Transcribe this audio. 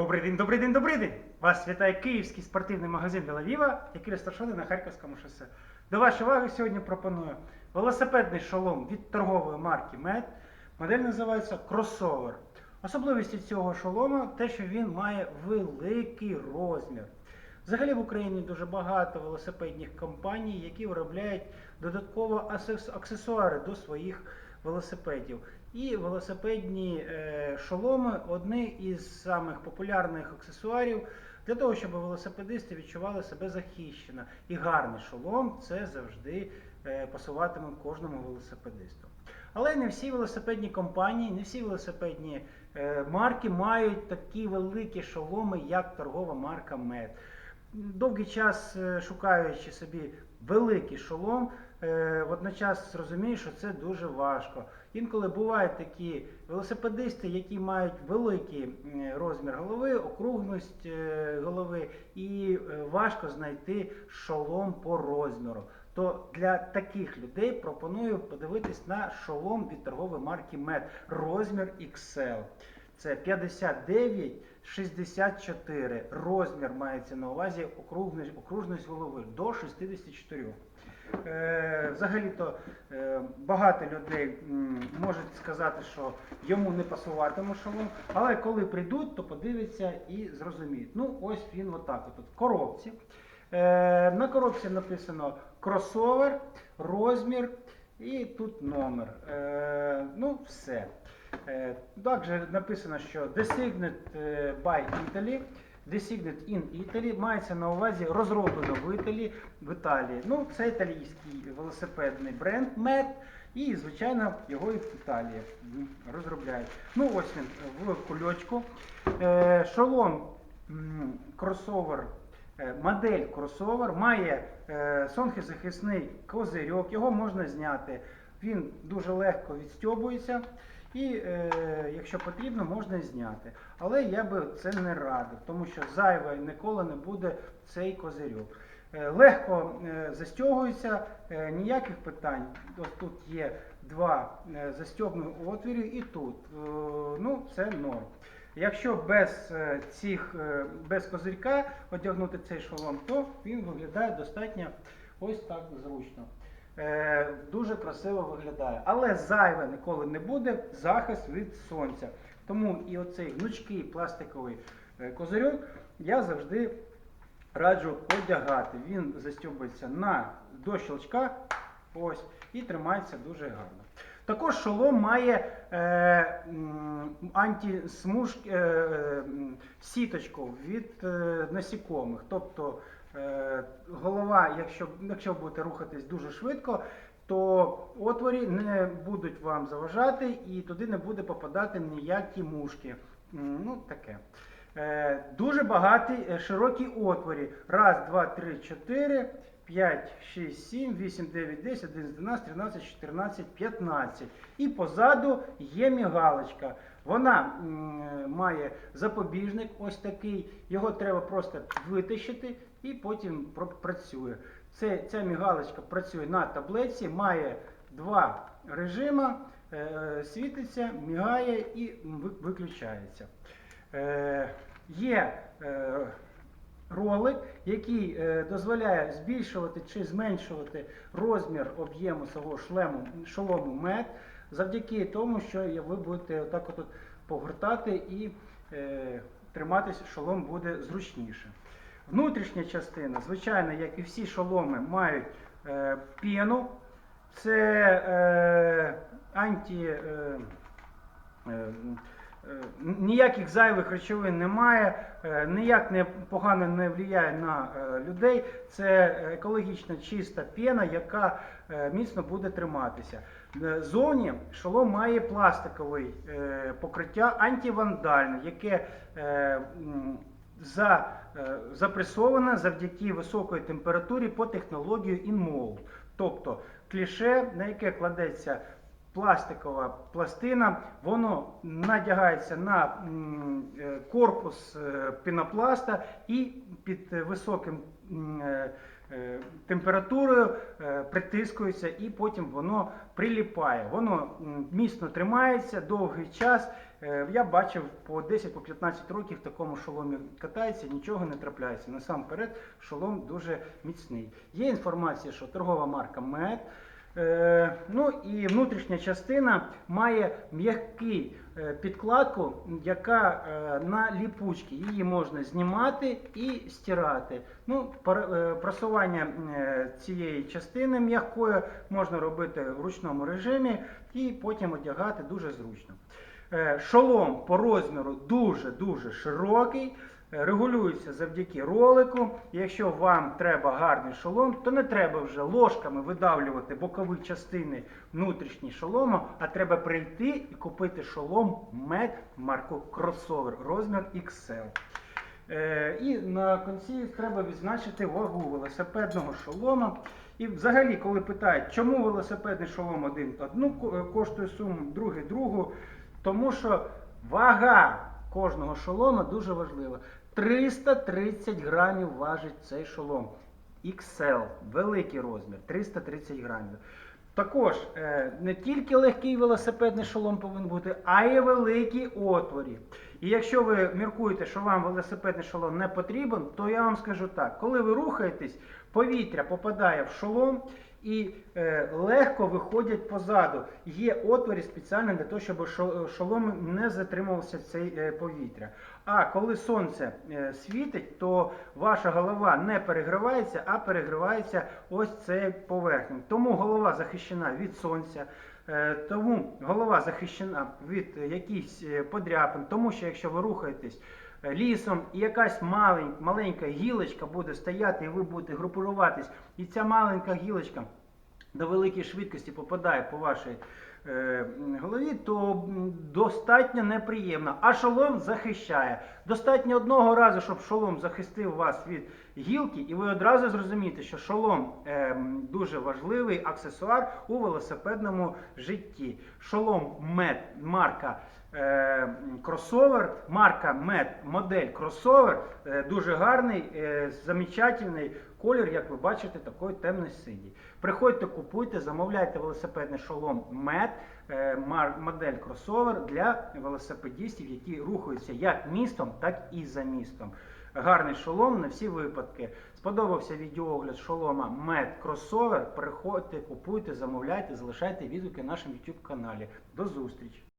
Добрий день, добрий день, добрий день! Вас вітає київський спортивний магазин Белавіва, який розташований на Харківському шосе. До вашої уваги сьогодні пропоную велосипедний шолом від торгової марки MED. Модель називається кросовер. Особливістю цього шолома те, що він має великий розмір. Взагалі в Україні дуже багато велосипедних компаній, які виробляють додатково аксесуари до своїх велосипедів. І велосипедні е, шоломи одні із самих популярних аксесуарів для того, щоб велосипедисти відчували себе захищено. І гарний шолом це завжди е, пасуватиме кожному велосипедисту. Але не всі велосипедні компанії, не всі велосипедні е, марки мають такі великі шоломи, як торгова марка MED. Довгий час шукаючи собі великий шолом, водночас розумію, що це дуже важко. Інколи бувають такі велосипедисти, які мають великий розмір голови, округлість е, голови, і е, важко знайти шолом по розміру. То для таких людей пропоную подивитись на шолом від торгової марки MED розмір XL. Це 59 64. Розмір мається на увазі окружність голови до 64. Е, взагалі-то е, багато людей можуть сказати, що йому не пасуватиме шолом, але коли прийдуть, то подивляться і зрозуміють. Ну, ось він отак, от, в коробці. Е, на коробці написано кросовер, розмір і тут номер. Ну, все. Також написано, що Designed by Italy. Designed in Italy мається на увазі розроблено в Італії. В Італії. Ну, це італійський велосипедний бренд MED. І, звичайно, його і в Італії розробляють. Ну, ось він в кульочку. Е, Шолом кросовер, е, модель кросовер має е, сонцезахисний козирьок, його можна зняти. Він дуже легко відстьобується. І е, якщо потрібно, можна зняти. Але я би це не радив, тому що зайве ніколи не буде цей козирьок. Е, легко е, застягується, е, ніяких питань. Ось тут є два е, застьобні отвірі і тут. Е, ну, це норм. Якщо без е, цих, е, без козирька одягнути цей шолом, то він виглядає достатньо ось так зручно. Е, дуже красиво виглядає. Але зайве ніколи не буде захист від сонця. Тому і оцей гнучкий пластиковий е, козирьок я завжди раджу одягати. Він застібується на до щелчка ось, і тримається дуже гарно. Також шолом має е, антисмуж, е, сіточку від е, насікомих. Тобто голова, якщо, якщо будете рухатись дуже швидко, то отворі не будуть вам заважати і туди не буде попадати ніякі мушки. Ну, таке. Е, дуже багаті е, широкі отворі. Раз, два, три, чотири, п'ять, шість, сім, вісім, дев'ять, десять, одинадцять, дванадцять, тринадцять, чотирнадцять, п'ятнадцять. І позаду є мігалочка. Вона м, е, має запобіжник ось такий. Його треба просто витащити і потім працює. Це, ця мігалочка працює на таблетці, має два режими, е, світиться, мігає і виключається. Е, є е, ролик, який е, дозволяє збільшувати чи зменшувати розмір об'єму свого шлему, шолому мед, завдяки тому, що ви будете отак от погортати і е, триматися шолом буде зручніше. Внутрішня частина, звичайно, як і всі шоломи, мають е, піну. Це е, анті. Е, е, е, Ніяких зайвих речовин немає, е, ніяк не погано не впливає на е, людей. Це екологічно чиста пена, яка міцно буде триматися. Зовні шолом має пластиковий е, покриття антивандальне, яке за, е, запресоване завдяки високої температурі по технології InMold. Тобто кліше, на яке кладеться пластикова пластина, воно надягається на е, корпус е, пінопласта і під високим температурою притискується і потім воно приліпає. Воно міцно тримається довгий час Я бачив по 10-15 років в такому шоломі катається, нічого не трапляється. Насамперед, шолом дуже міцний. Є інформація, що торгова марка МЕД. Е, ну і внутрішня частина має м'який е, підкладку, яка е, на ліпучки. Її можна знімати і стирати. Ну, е, просування е, цієї частини м'якої можна робити в ручному режимі і потім одягати дуже зручно. Е, Шолом по розміру дуже-дуже широкий, е, регулюється завдяки ролику. Якщо вам треба гарний шолом, то не треба вже ложками видавлювати бокові частини внутрішні шолома, а треба прийти і купити шолом MED марку Crossover розмір XL. Е, І на кінці треба відзначити вагу велосипедного шолома. І взагалі, коли питають, чому велосипедний шолом один одну коштує суму, другий другу, тому що вага кожного шолома дуже важлива. 330 грамів важить цей шолом. XL, великий розмір, 330 грамів. Також е, не тільки легкий велосипедний шолом повинен бути, а й великі отворі. І якщо ви міркуєте, що вам велосипедний шолом не потрібен, то я вам скажу так: коли ви рухаєтесь, повітря попадає в шолом і е, легко виходять позаду. Є отворі спеціально для того, щоб шо- шолом не затримувався цей е, повітря. А коли сонце е, світить, то ваша голова не перегривається, а перегривається ось цей поверхня. Тому голова захищена від сонця. Е, Тому голова захищена від якихось е, подряпин, тому що якщо ви рухаєтесь е, лісом і якась малень- маленька гілочка буде стояти, і ви будете групуватись, і ця маленька гілочка до великої швидкості попадає по вашій голові, то достатньо неприємно. А шолом захищає. Достатньо одного разу, щоб шолом захистив вас від гілки, і ви одразу зрозумієте, що шолом е, дуже важливий аксесуар у велосипедному житті. Шолом MED марка е, кросовер, марка MED модель кросовер, е, дуже гарний, е, замечательний колір, як ви бачите, такий темно-синій. Приходьте, купуйте, замовляйте велосипедний шолом MED, е, модель кросовер для велосипедістів, які рухаються як містом, так і за містом. Гарний шолом на всі випадки. Сподобався відеоогляд шолома MED Crossover. Приходьте, купуйте, замовляйте, залишайте відгуки на нашому YouTube каналі. До зустрічі!